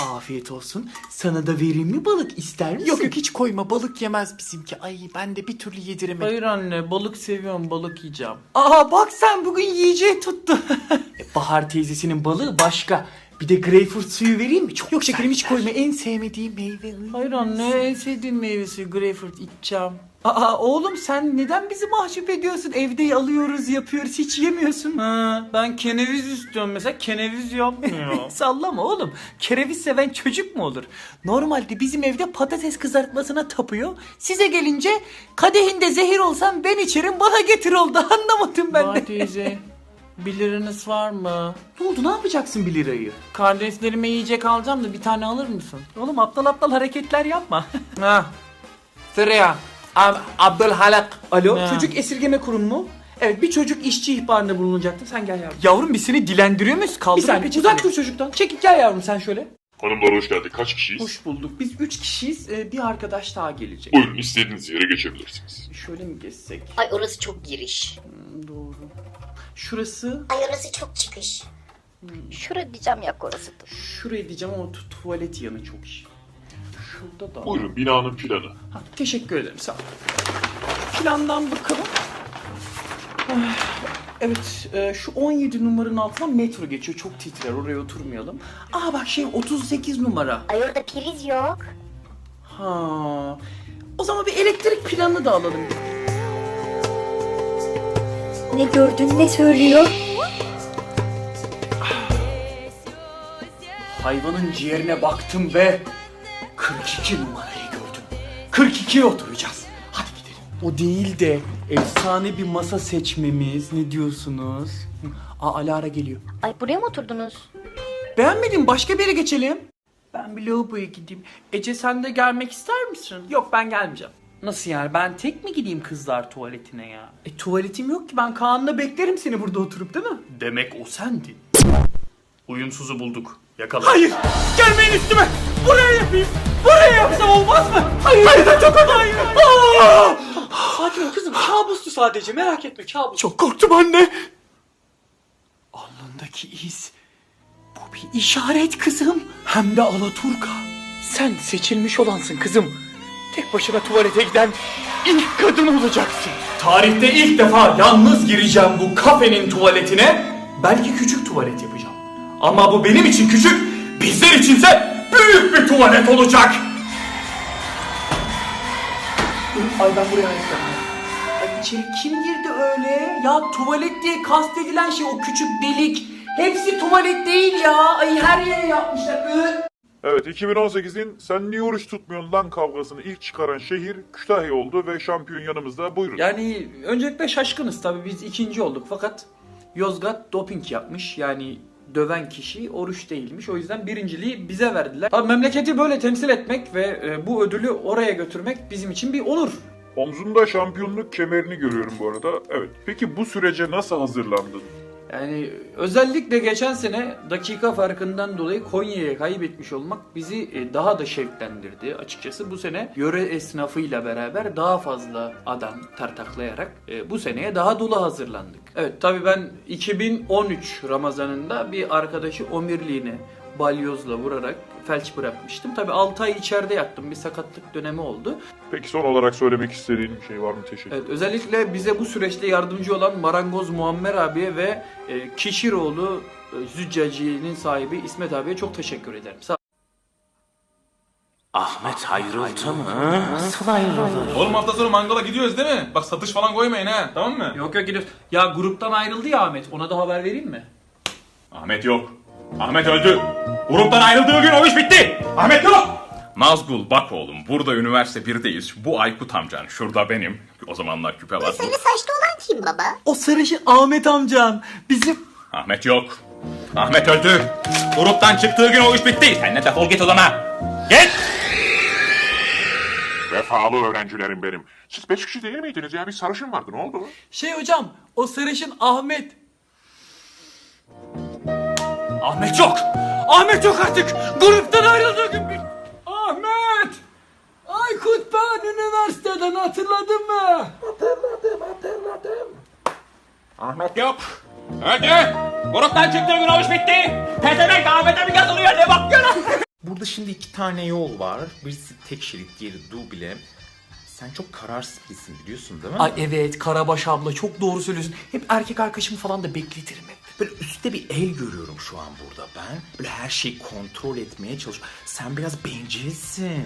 Afiyet olsun. Sana da vereyim mi balık ister misin? Yok yok hiç koyma balık yemez bizimki. Ay ben de bir türlü yediremedim. Hayır anne balık seviyorum balık yiyeceğim. Aa bak sen bugün yiyeceği tuttu. E, Bahar teyzesinin balığı başka. Bir de greyfurt suyu vereyim mi? Çok Yok şekerim hiç koyma en sevmediğim meyve. Hayır anne en sevdiğim meyvesi greyfurt içeceğim. Aa oğlum sen neden bizi mahcup ediyorsun? Evde alıyoruz yapıyoruz hiç yemiyorsun. Ha, ben keneviz istiyorum mesela keneviz yapmıyor. Sallama oğlum. Kereviz seven çocuk mu olur? Normalde bizim evde patates kızartmasına tapıyor. Size gelince kadehinde zehir olsam ben içerim bana getir oldu. Anlamadım ben de. teyze. 1 liranız var mı? Ne oldu ne yapacaksın 1 lirayı? Kardeşlerime yiyecek alacağım da bir tane alır mısın? Oğlum aptal aptal hareketler yapma. ha. Sıraya. Ab Abdülhalak. Alo Ne? çocuk esirgeme kurumu mu? Evet bir çocuk işçi ihbarında bulunacaktı. Sen gel yavrum. Yavrum biz seni dilendiriyor muyuz? Kaldır bir saniye uzak dur çocuktan. Çekil gel yavrum sen şöyle. Hanımlar hoş geldik. Kaç kişiyiz? Hoş bulduk. Biz üç kişiyiz. Ee, bir arkadaş daha gelecek. Buyurun istediğiniz yere geçebilirsiniz. Şöyle mi geçsek? Ay orası çok giriş. Hmm, Doğru. Şurası, Ay orası çok çıkış. Şura diyeceğim yak orasıdır. şurayı diyeceğim ama tu- tuvalet yanı çok iş. Şurada da. Buyurun binanın planı. Ha, teşekkür ederim sağ ol. Plandan bakalım. Ah, Evet e, şu 17 numaranın altından metro geçiyor. Çok titrer oraya oturmayalım. Aa bak şey 38 numara. Ay orada priz yok. Ha. O zaman bir elektrik planı da alalım. Ne gördün ne söylüyor? Hayvanın ciğerine baktım ve 42 numarayı gördüm. 42'ye oturacağız. Hadi gidelim. O değil de efsane bir masa seçmemiz. Ne diyorsunuz? Aa Alara geliyor. Ay buraya mı oturdunuz? Beğenmedin başka bir yere geçelim. Ben bir lavaboya gideyim. Ece sen de gelmek ister misin? Yok ben gelmeyeceğim. Nasıl yani ben tek mi gideyim kızlar tuvaletine ya? E tuvaletim yok ki ben Kaan'la beklerim seni burada oturup değil mi? Demek o sendin. Uyumsuzu bulduk. Yakala. Hayır gelmeyin üstüme. Buraya yapayım. Buraya yapsam olmaz mı? Hayır. Hayır çok hayır. Aa! Sakin ol kızım kabustu sadece merak etme kabus. Çok korktum anne. Alnındaki iz. Bu bir işaret kızım. Hem de Alaturka. Sen seçilmiş olansın kızım. Tek başına tuvalete giden ilk kadın olacaksın. Tarihte ilk defa yalnız gireceğim bu kafenin tuvaletine. Belki küçük tuvalet yapacağım. Ama bu benim için küçük, bizler içinse büyük bir tuvalet olacak. Ay ben buraya ayaklarım. Ay içeri kim girdi öyle? Ya tuvalet diye kastedilen şey o küçük delik. Hepsi tuvalet değil ya. Ay her yere yapmışlar. Ö- Evet 2018'in sen niye oruç tutmuyorsun lan kavgasını ilk çıkaran şehir Kütahya oldu ve şampiyon yanımızda. Buyurun. Yani öncelikle şaşkınız tabii biz ikinci olduk fakat Yozgat doping yapmış yani döven kişi oruç değilmiş o yüzden birinciliği bize verdiler. Tabii memleketi böyle temsil etmek ve e, bu ödülü oraya götürmek bizim için bir onur. Omzunda şampiyonluk kemerini görüyorum bu arada. Evet. Peki bu sürece nasıl hazırlandın? Yani özellikle geçen sene dakika farkından dolayı Konya'ya kaybetmiş olmak bizi e, daha da şevklendirdi açıkçası. Bu sene yöre esnafıyla beraber daha fazla adam tartaklayarak e, bu seneye daha dolu hazırlandık. Evet tabii ben 2013 Ramazanında bir arkadaşı omirliğine balyozla vurarak felç bırakmıştım. Tabii 6 ay içeride yattım. Bir sakatlık dönemi oldu. Peki son olarak söylemek istediğin bir şey var mı? Teşekkür Evet, özellikle bize bu süreçte yardımcı olan Marangoz Muammer abiye ve e, Kişiroğlu e, Züccaciye'nin sahibi İsmet abiye çok teşekkür ederim. Sağ Ahmet ayrıldı mı? Nasıl ayrılır? Oğlum hafta sonu mangala gidiyoruz değil mi? Bak satış falan koymayın ha tamam mı? Yok yok gidiyoruz. Ya gruptan ayrıldı ya Ahmet. Ona da haber vereyim mi? Ahmet yok. Ahmet öldü. Gruptan ayrıldığı gün o iş bitti. Ahmet yok. Nazgul bak oğlum burada üniversite birdeyiz. Bu Aykut amcan şurada benim. O zamanlar küpe var. Sarı saçlı olan kim baba? O sarışın Ahmet amcan. Bizim... Ahmet yok. Ahmet öldü. Gruptan çıktığı gün o iş bitti. Sen de defol git odana. Git. Vefalı öğrencilerim benim. Siz beş kişi değil miydiniz ya? Bir sarışın vardı. Ne oldu? Şey hocam o sarışın Ahmet. Ahmet yok. Ahmet yok artık. Gruptan ayrıldığı gün bir... Ahmet! Aykut ben üniversiteden hatırladın mı? Ahmet yok. Öldü. Gruptan çıktığı gün o iş bitti. Pezevenk Ahmet'e mi yazılıyor ne bakıyorsun? Bu burada şimdi iki tane yol var. Birisi tek şerit, diğeri duble. Sen çok kararsız birisin biliyorsun değil mi? Ay evet Karabaş abla çok doğru söylüyorsun. Hep erkek arkadaşımı falan da bekletirim hep. Böyle üstte bir el görüyorum şu an burada ben. Böyle her şeyi kontrol etmeye çalışıyorum. Sen biraz bencilsin.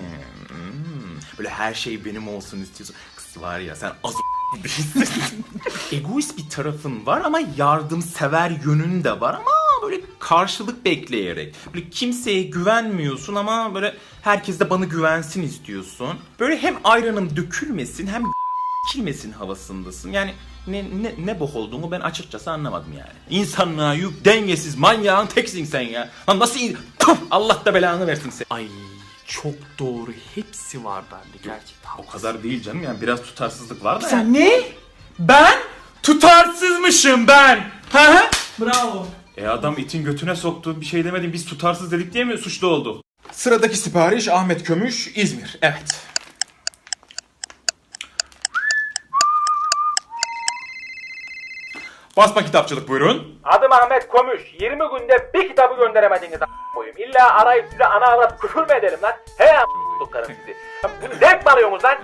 Hmm. Böyle her şey benim olsun istiyorsun. Kız var ya sen az birisin. Egoist bir tarafın var ama yardımsever yönün de var ama karşılık bekleyerek. Böyle kimseye güvenmiyorsun ama böyle herkes de bana güvensin istiyorsun. Böyle hem ayranım dökülmesin hem kilmesin havasındasın. Yani ne, ne, ne bok olduğumu ben açıkçası anlamadım yani. İnsanlığa yük, dengesiz, manyağın teksin sen ya. Lan nasıl in- Tüh! Allah da belanı versin sen. Ay çok doğru. Hepsi var bende gerçekten. O kadar değil canım yani biraz tutarsızlık var da. Sen ne? Ben? Tutarsızmışım ben. Hı hı. Bravo. E adam itin götüne soktu bir şey demedim biz tutarsız dedik diye mi suçlu oldu? Sıradaki sipariş Ahmet Kömüş, İzmir. Evet. Basma kitapçılık buyurun. Adım Ahmet Komüş. 20 günde bir kitabı gönderemediniz a- koyayım. İlla arayıp size ana avrat küfür mü edelim lan? He a**luklarım sizi. Bunu zevk mi alıyorsunuz lan?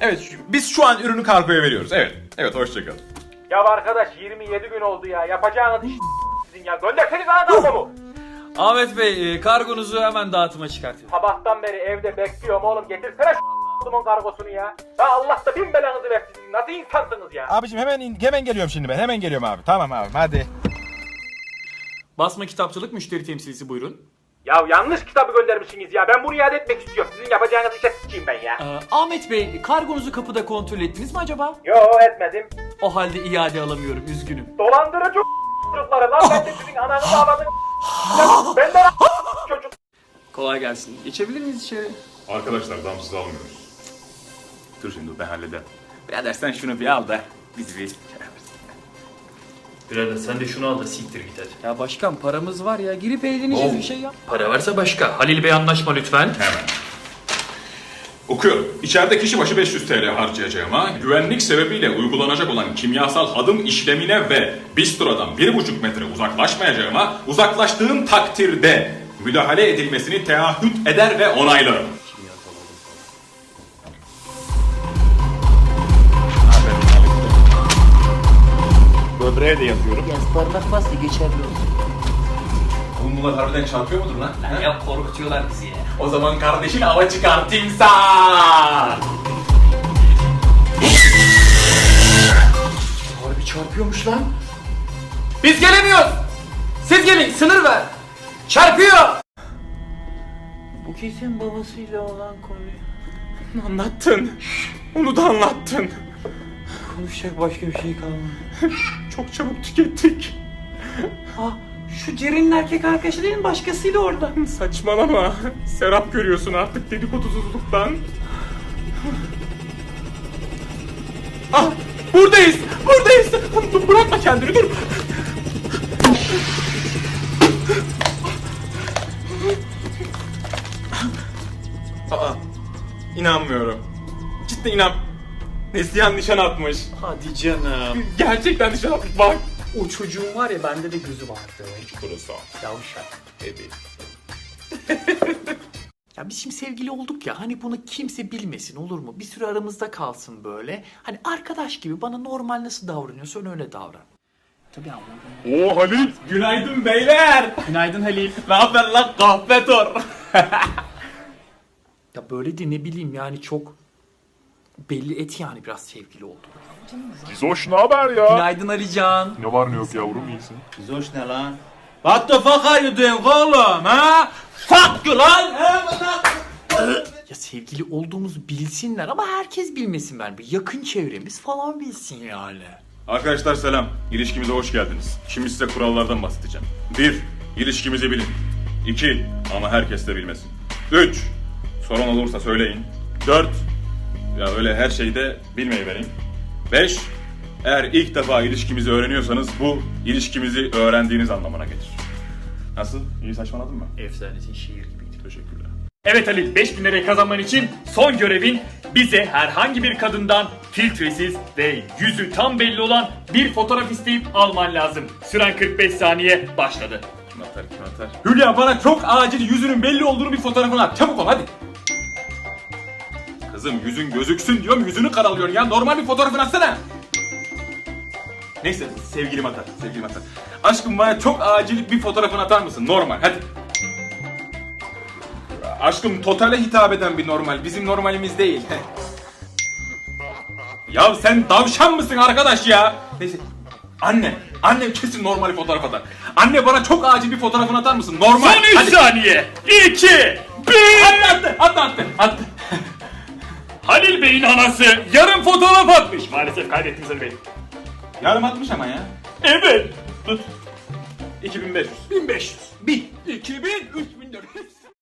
Evet şu- biz şu an ürünü kargoya veriyoruz. Evet. Evet hoşçakalın. Ya arkadaş 27 gün oldu ya. Yapacağınız iş sizin ya. Gönderseniz adamı. Ahmet Bey e, kargonuzu hemen dağıtıma çıkartıyorum. Sabahtan beri evde bekliyorum oğlum. Getirsene şu kargosunu ya. Ya Allah da bin belanızı versin. Nasıl insansınız ya? Abicim hemen hemen geliyorum şimdi ben. Hemen geliyorum abi. Tamam abi hadi. Basma kitapçılık müşteri temsilcisi buyurun. Ya yanlış kitabı göndermişsiniz ya. Ben bunu iade etmek istiyorum. Sizin yapacağınız işe sıçayım ben ya. Ee, Ahmet Bey kargonuzu kapıda kontrol ettiniz mi acaba? Yo etmedim. O halde iade alamıyorum üzgünüm. Dolandırıcı çocukları lan. Ben de sizin ananızı ağladım. Ben de çocuk. Kolay gelsin. Geçebilir miyiz içeri? Arkadaşlar damsız almıyoruz. Dur şimdi ben hallederim. Birader sen şunu bir al da biz bir... Birader sen de şunu al da siktir git hadi. Ya başkan paramız var ya. Girip eğleneceğiz bir şey yap. Para varsa başka. Halil Bey anlaşma lütfen. Hemen. Okuyorum. İçeride kişi başı 500 TL harcayacağıma, güvenlik sebebiyle uygulanacak olan kimyasal adım işlemine ve bistrodan 1,5 metre uzaklaşmayacağıma, uzaklaştığım takdirde müdahale edilmesini teahhüt eder ve onaylarım. Böbreğe de yazıyorum. Parmak bastı geçerli olsun. Bunlar harbiden çarpıyor mudur lan? Ya korkutuyorlar bizi ya. O zaman kardeşin ava çıkar timsah! Harbi çarpıyormuş lan. Biz gelemiyoruz. Siz gelin sınır ver. Çarpıyor. Bu kesin babasıyla olan konuyu. Anlattın. Onu da anlattın. Konuşacak başka bir şey kalmadı. Çok çabuk tükettik. Ah şu Ceren'in erkek arkadaşı değil mi? Başkasıyla orada. Saçmalama. Serap görüyorsun artık dedikodusuzluktan. Ah buradayız. Buradayız. Dur, bırakma kendini dur. Aa, inanmıyorum. Cidden inan. Neslihan nişan atmış. Hadi canım. Gerçekten nişan atmış bak. O çocuğun var ya bende de gözü vardı. Burası. Yavşak. Evet. Ya biz şimdi sevgili olduk ya hani bunu kimse bilmesin olur mu? Bir süre aramızda kalsın böyle. Hani arkadaş gibi bana normal nasıl davranıyorsan öyle davran. Tabii anladım. Oo Halil! Günaydın beyler! Günaydın Halil. Ne haber lan kahve tor? Ya böyle de ne bileyim yani çok belli et yani biraz sevgili oldu. Gizoş ne haber ya? Günaydın Alican. Ne var ne yok yavrum iyisin. Zoş ne lan? What the fuck are you doing oğlum ha? Fuck you lan! Ya sevgili olduğumuzu bilsinler ama herkes bilmesin ben. Bir yakın çevremiz falan bilsin yani. Arkadaşlar selam. İlişkimize hoş geldiniz. Şimdi size kurallardan bahsedeceğim. 1. İlişkimizi bilin. 2. Ama herkes de bilmesin. 3. Sorun olursa söyleyin. 4. Ya öyle her şeyde bilmeyi verin. 5. Eğer ilk defa ilişkimizi öğreniyorsanız bu ilişkimizi öğrendiğiniz anlamına gelir. Nasıl? İyi saçmaladım mı? Efsanesin şiir gibiydi. Teşekkürler. Evet Halil 5000 lirayı kazanman için son görevin bize herhangi bir kadından filtresiz ve yüzü tam belli olan bir fotoğraf isteyip alman lazım. Süren 45 saniye başladı. atar kim atar? Hülya bana çok acil yüzünün belli olduğunu bir fotoğrafını at. Çabuk ol hadi. Kızım yüzün gözüksün diyorum yüzünü karalıyorsun ya. Normal bir fotoğrafını atsana. Neyse sevgilim atar. Sevgilim atar. Aşkım bana çok acil bir fotoğrafını atar mısın? Normal hadi. Aşkım totale hitap eden bir normal. Bizim normalimiz değil. ya sen davşan mısın arkadaş ya? Neyse. Anne. Annem kesin normal fotoğraf atar. Anne bana çok acil bir fotoğrafını atar mısın? Normal. Son 3 Hadi. saniye. 2 1 Attı attı attı attı. Halil Bey'in anası yarım fotoğraf atmış. Maalesef kaybettiniz Halil Bey. Yarım atmış ama ya. Evet. Tut. 2500. 1500. 1000. 2000. 3400.